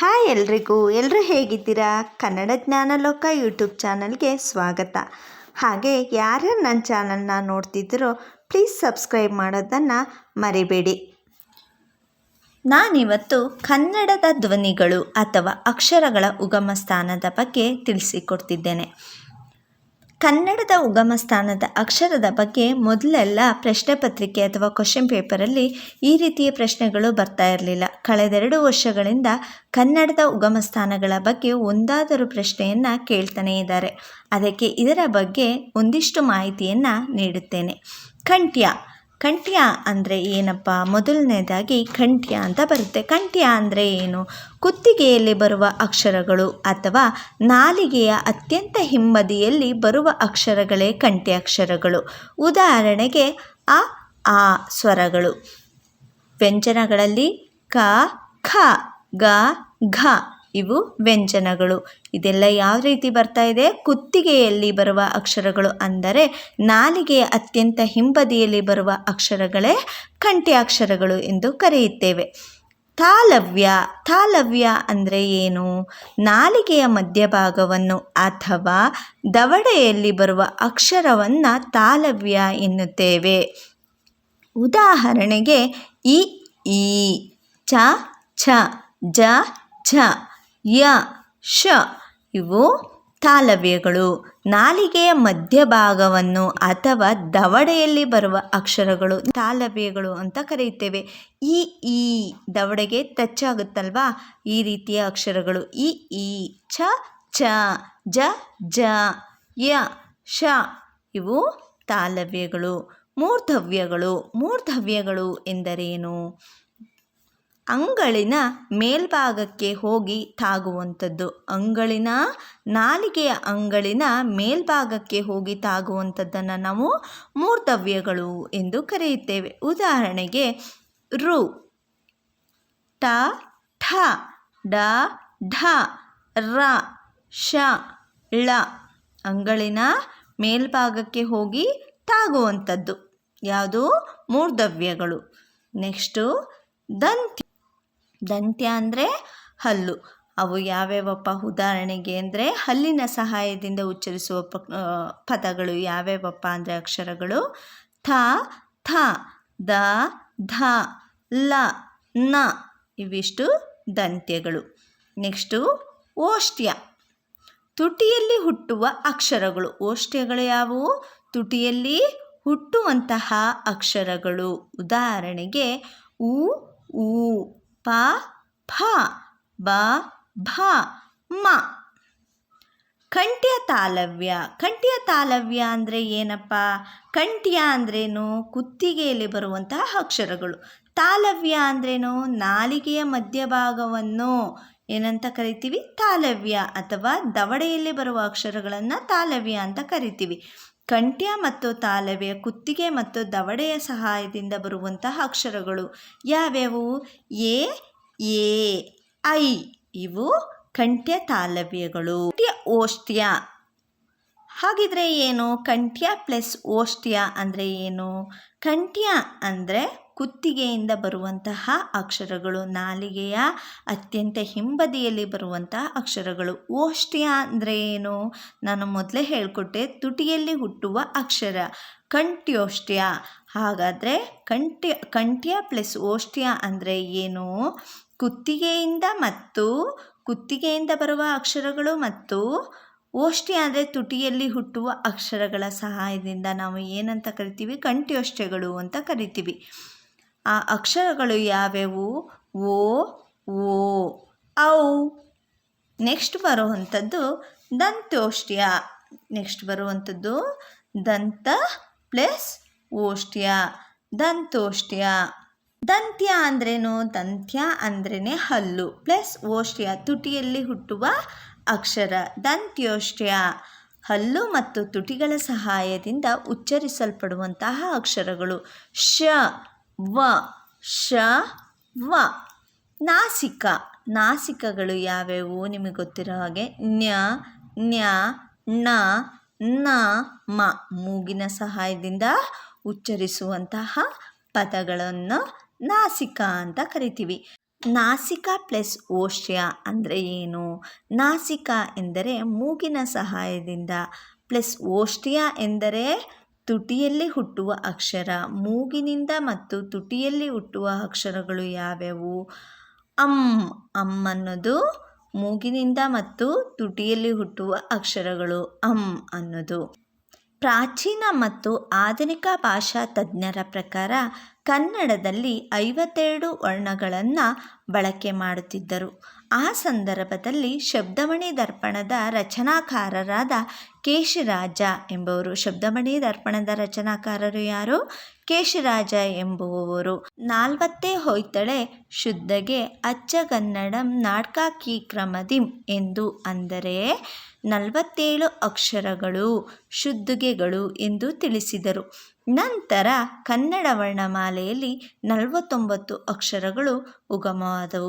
Hi ಎಲ್ರಿಗೂ ಎಲ್ಲರೂ ಹೇಗಿದ್ದೀರಾ? ಕನ್ನಡ ಜ್ಞಾನಲೋಕ ಯೂಟ್ಯೂಬ್ ಚಾನಲ್ಗೆ ಸ್ವಾಗತ. ಹಾಗೆ ಯಾರ್ಯಾರು ನನ್ನ ಚಾನಲ್ನ ನೋಡ್ತಿದ್ದೀರೋ, ಪ್ಲೀಸ್ ಸಬ್ಸ್ಕ್ರೈಬ್ ಮಾಡೋದನ್ನು ಮರಿಬೇಡಿ. ನಾನಿವತ್ತು ಕನ್ನಡದ ಧ್ವನಿಗಳು ಅಥವಾ ಅಕ್ಷರಗಳ ಉಗಮ ಸ್ಥಾನದ ಬಗ್ಗೆ ತಿಳಿಸಿಕೊಡ್ತಿದ್ದೇನೆ. ಕನ್ನಡದ ಉಗಮ ಸ್ಥಾನದ ಅಕ್ಷರದ ಬಗ್ಗೆ ಮೊದಲೆಲ್ಲ ಪ್ರಶ್ನೆ ಪತ್ರಿಕೆ ಅಥವಾ ಕ್ವಶನ್ ಪೇಪರಲ್ಲಿ ಈ ರೀತಿಯ ಪ್ರಶ್ನೆಗಳು ಬರ್ತಾ ಇರಲಿಲ್ಲ. ಕಳೆದೆರಡು ವರ್ಷಗಳಿಂದ ಕನ್ನಡದ ಉಗಮ ಸ್ಥಾನಗಳ ಬಗ್ಗೆ ಒಂದಾದರೂ ಪ್ರಶ್ನೆಯನ್ನು ಕೇಳ್ತಾನೇ ಇದ್ದಾರೆ. ಅದಕ್ಕೆ ಇದರ ಬಗ್ಗೆ ಒಂದಿಷ್ಟು ಮಾಹಿತಿಯನ್ನು ನೀಡುತ್ತೇನೆ. ಕಂಠ್ಯ ಕಂಠ್ಯ ಅಂದರೆ ಏನಪ್ಪ? ಮೊದಲನೇದಾಗಿ ಕಂಠ್ಯ ಅಂತ ಬರುತ್ತೆ. ಕಂಠ್ಯ ಅಂದರೆ ಏನು? ಕುತ್ತಿಗೆಯಲ್ಲಿ ಬರುವ ಅಕ್ಷರಗಳು ಅಥವಾ ನಾಲಿಗೆಯ ಅತ್ಯಂತ ಹಿಮ್ಮದಿಯಲ್ಲಿ ಬರುವ ಅಕ್ಷರಗಳೇ ಕಂಠ್ಯ ಅಕ್ಷರಗಳು ಉದಾಹರಣೆಗೆ ಅ, ಆ ಸ್ವರಗಳು. ವ್ಯಂಜನಗಳಲ್ಲಿ ಕ, ಖ, ಗ, ಘ. ಇವು ವ್ಯಂಜನಗಳು. ಇದೆಲ್ಲ ಯಾವ ರೀತಿ ಬರ್ತಾ ಇದೆ? ಕುತ್ತಿಗೆಯಲ್ಲಿ ಬರುವ ಅಕ್ಷರಗಳು ಅಂದರೆ ನಾಲಿಗೆಯ ಅತ್ಯಂತ ಹಿಂಬದಿಯಲ್ಲಿ ಬರುವ ಅಕ್ಷರಗಳೇ ಕಂಠ್ಯಾಕ್ಷರಗಳು ಎಂದು ಕರೆಯುತ್ತೇವೆ. ತಾಲವ್ಯ ತಾಲವ್ಯ ಅಂದರೆ ಏನು? ನಾಲಿಗೆಯ ಮಧ್ಯಭಾಗವನ್ನು ಅಥವಾ ದವಡೆಯಲ್ಲಿ ಬರುವ ಅಕ್ಷರವನ್ನು ತಾಲವ್ಯ ಎನ್ನುತ್ತೇವೆ. ಉದಾಹರಣೆಗೆ ಇ ಈ, ಚ ಛ ಜ ಝ ಯ, ಶ ಇವು ತಾಲವ್ಯಗಳು. ನಾಲಿಗೆಯ ಮಧ್ಯಭಾಗವನ್ನು ಅಥವಾ ದವಡೆಯಲ್ಲಿ ಬರುವ ಅಕ್ಷರಗಳು, ತಾಲವ್ಯಗಳು ಅಂತ ಕರೆಯುತ್ತೇವೆ. ಈ ಈ ದವಡೆಗೆ ಟಚ್ ಆಗುತ್ತಲ್ವಾ? ಈ ರೀತಿಯ ಅಕ್ಷರಗಳು. ಇ ಈ, ಛ ಛ, ಜ ಜ, ಯ, ಶ ಇವು ತಾಲವ್ಯಗಳು. ಮೂರ್ಧವ್ಯಗಳು ಮೂರ್ಧವ್ಯಗಳು ಎಂದರೇನು? ಅಂಗಳಿನ ಮೇಲ್ಭಾಗಕ್ಕೆ ಹೋಗಿ ತಾಗುವಂಥದ್ದು. ಅಂಗಳಿನ ನಾಲಿಗೆಯ ಅಂಗಳಿನ ಮೇಲ್ಭಾಗಕ್ಕೆ ಹೋಗಿ ತಾಗುವಂಥದ್ದನ್ನು ನಾವು ಮೂರ್ಧವ್ಯಗಳು ಎಂದು ಕರೆಯುತ್ತೇವೆ. ಉದಾಹರಣೆಗೆ, ರು, ಟ, ಠ, ಡ, ಢ, ರ ಶ ಳ ಅಂಗಳಿನ ಮೇಲ್ಭಾಗಕ್ಕೆ ಹೋಗಿ ತಾಗುವಂಥದ್ದು. ಯಾವುದು? ಮೂರ್ಧವ್ಯಗಳು ನೆಕ್ಸ್ಟು ದಂತ್ಯ ದಂತ್ಯ ಅಂದರೆ ಹಲ್ಲು. ಅವು ಯಾವ್ಯಾವಪ್ಪ? ಉದಾಹರಣೆಗೆ ಅಂದರೆ ಹಲ್ಲಿನ ಸಹಾಯದಿಂದ ಉಚ್ಚರಿಸುವ ಪ ಪದಗಳು ಯಾವ್ಯಾವಪ್ಪ ಅಂದರೆ ಅಕ್ಷರಗಳು? ಥ ಥ, ದ, ಧ, ಲ, ನ ಇವಿಷ್ಟು ದಂತ್ಯಗಳು. ನೆಕ್ಸ್ಟು ಓಷ್ಟ್ಯ. ತುಟಿಯಲ್ಲಿ ಹುಟ್ಟುವ ಅಕ್ಷರಗಳು. ಓಷ್ಟ್ಯಗಳು ಯಾವುವು? ತುಟಿಯಲ್ಲಿ ಹುಟ್ಟುವಂತಹ ಅಕ್ಷರಗಳು. ಉದಾಹರಣೆಗೆ ಉ, ಊ ಪ ಫ ಬ, ಭ, ಮ. ಕಂಠ್ಯ ತಾಲವ್ಯ. ಕಂಠ್ಯ ತಾಲವ್ಯ ಅಂದರೆ ಏನಪ್ಪ? ಕಂಠ್ಯ ಅಂದ್ರೇನು? ಕುತ್ತಿಗೆಯಲ್ಲಿ ಬರುವಂತಹ ಅಕ್ಷರಗಳು. ತಾಲವ್ಯ ಅಂದ್ರೇನು? ನಾಲಿಗೆಯ ಮಧ್ಯಭಾಗವನ್ನು ಏನಂತ ಕರಿತೀವಿ? ತಾಲವ್ಯ ಅಥವಾ ದವಡೆಯಲ್ಲಿ ಬರುವ ಅಕ್ಷರಗಳನ್ನು ತಾಲವ್ಯ ಅಂತ ಕರಿತೀವಿ. ಕಂಠ್ಯ ಮತ್ತು ತಾಲವ್ಯ, ಕುತ್ತಿಗೆ ಮತ್ತು ದವಡೆಯ ಸಹಾಯದಿಂದ ಬರುವಂತಹ ಅಕ್ಷರಗಳು. ಯಾವ್ಯಾವು? ಎ ಎ, ಐ. ಇವು ಕಂಠ್ಯ ತಾಲವ್ಯಗಳು. ಕಂಠ್ಯ ಓಷ್ಟ್ಯ. ಹಾಗಿದ್ರೆ ಏನು? ಕಂಠ್ಯ ಪ್ಲಸ್ ಓಷ್ಟ್ಯ ಅಂದರೆ ಏನು? ಕಂಠ್ಯ ಅಂದರೆ ಕುತ್ತಿಗೆಯಿಂದ ಬರುವಂತಹ ಅಕ್ಷರಗಳು, ನಾಲಿಗೆಯ ಅತ್ಯಂತ ಹಿಂಬದಿಯಲ್ಲಿ ಬರುವಂತಹ ಅಕ್ಷರಗಳು. ಓಷ್ಠ್ಯ ಅಂದರೆ ಏನು? ನಾನು ಮೊದಲೇ ಹೇಳಿಕೊಟ್ಟೆ, ತುಟಿಯಲ್ಲಿ ಹುಟ್ಟುವ ಅಕ್ಷರ. ಕಂಠ್ಯೋಷ್ಟ್ಯ ಹಾಗಾದರೆ ಕಂಠ್ಯ ಕಂಠ್ಯ ಪ್ಲಸ್ ಓಷ್ಟ್ಯ ಅಂದರೆ ಏನು? ಕುತ್ತಿಗೆಯಿಂದ ಮತ್ತು ಕುತ್ತಿಗೆಯಿಂದ ಬರುವ ಅಕ್ಷರಗಳು ಮತ್ತು ಓಷ್ಠಿ ಅಂದರೆ ತುಟಿಯಲ್ಲಿ ಹುಟ್ಟುವ ಅಕ್ಷರಗಳ ಸಹಾಯದಿಂದ ನಾವು ಏನಂತ ಕರಿತೀವಿ? ಕಂಠ್ಯೋಷ್ಟ್ಯಗಳು ಅಂತ ಕರಿತೀವಿ. ಆ ಅಕ್ಷರಗಳು ಯಾವ್ಯಾವು? ಓ ಓ, ಔ. ನೆಕ್ಸ್ಟ್ ಬರುವಂಥದ್ದು ದಂತ್ಯೋಷ್ಟ್ಯ. ನೆಕ್ಸ್ಟ್ ಬರುವಂಥದ್ದು ದಂತ ಪ್ಲಸ್ ಓಷ್ಟ್ಯ. ದಂತೋಷ್ಟ್ಯ ದಂತ್ಯ ಅಂದ್ರೇನು? ದಂತ್ಯ ಅಂದ್ರೇ ಹಲ್ಲು ಪ್ಲಸ್ ಓಷ್ಟ್ಯ ತುಟಿಯಲ್ಲಿ ಹುಟ್ಟುವ ಅಕ್ಷರ ದಂತ್ಯೋಷ್ಟ್ಯ. ಹಲ್ಲು ಮತ್ತು ತುಟಿಗಳ ಸಹಾಯದಿಂದ ಉಚ್ಚರಿಸಲ್ಪಡುವಂತಹ ಅಕ್ಷರಗಳು ಶ. ವ, ಶ, ವ. ನಾಸಿಕ. ನಾಸಿಕಗಳು ಯಾವ್ಯಾವು? ನಿಮಗೆ ಗೊತ್ತಿರೋ ಹಾಗೆ ನ್ಯ ನ್ಯ ಣ ನ, ಮ. ಮೂಗಿನ ಸಹಾಯದಿಂದ ಉಚ್ಚರಿಸುವಂತಹ ಪದಗಳನ್ನು ನಾಸಿಕ ಅಂತ ಕರಿತೀವಿ. ನಾಸಿಕ ಪ್ಲಸ್ ಓಷ್ಯ ಅಂದರೆ ಏನು? ನಾಸಿಕ ಎಂದರೆ ಮೂಗಿನ ಸಹಾಯದಿಂದ ಪ್ಲಸ್ ಓಷ್ಟಿಯ ಎಂದರೆ ತುಟಿಯಲ್ಲಿ ಹುಟ್ಟುವ ಅಕ್ಷರ, ಮೂಗಿನಿಂದ ಮತ್ತು ತುಟಿಯಲ್ಲಿ ಹುಟ್ಟುವ ಅಕ್ಷರಗಳು ಯಾವ್ಯಾವು? ಅಮ್ ಅಮ್ ಅನ್ನೋದು ಮೂಗಿನಿಂದ ಮತ್ತು ತುಟಿಯಲ್ಲಿ ಹುಟ್ಟುವ ಅಕ್ಷರಗಳು. ಅಮ್ ಅನ್ನೋದು ಪ್ರಾಚೀನ ಮತ್ತು ಆಧುನಿಕ ಭಾಷಾ ತಜ್ಞರ ಪ್ರಕಾರ ಕನ್ನಡದಲ್ಲಿ ಐವತ್ತೆರಡು ವರ್ಣಗಳನ್ನು ಬಳಕೆ ಮಾಡುತ್ತಿದ್ದರು. ಆ ಸಂದರ್ಭದಲ್ಲಿ ಶಬ್ದಮಣಿ ದರ್ಪಣದ ರಚನಾಕಾರರಾದ ಕೇಶರಾಜ ಎಂಬುವರು. ಶಬ್ದಮಣಿ ದರ್ಪಣದ ರಚನಾಕಾರರು ಯಾರು? ಕೇಶರಾಜ ಎಂಬುವವರು. ನಾಲ್ವತ್ತೇ ಹೊಯ್ತಳೆ ಶುದ್ಧಗೆ ಅಚ್ಚಗನ್ನಡಂ ನಾಟಕಾಕಿ ಕ್ರಮದಿಂ ಎಂದು ಅಂದರೆ ನಲವತ್ತೇಳು ಅಕ್ಷರಗಳು ಶುದ್ಧಗೆಗಳು ಎಂದು ತಿಳಿಸಿದರು. ನಂತರ ಕನ್ನಡ ವರ್ಣಮಾಲೆಯಲ್ಲಿ ನಲವತ್ತೊಂಬತ್ತು ಅಕ್ಷರಗಳು ಉಗಮವಾದವು.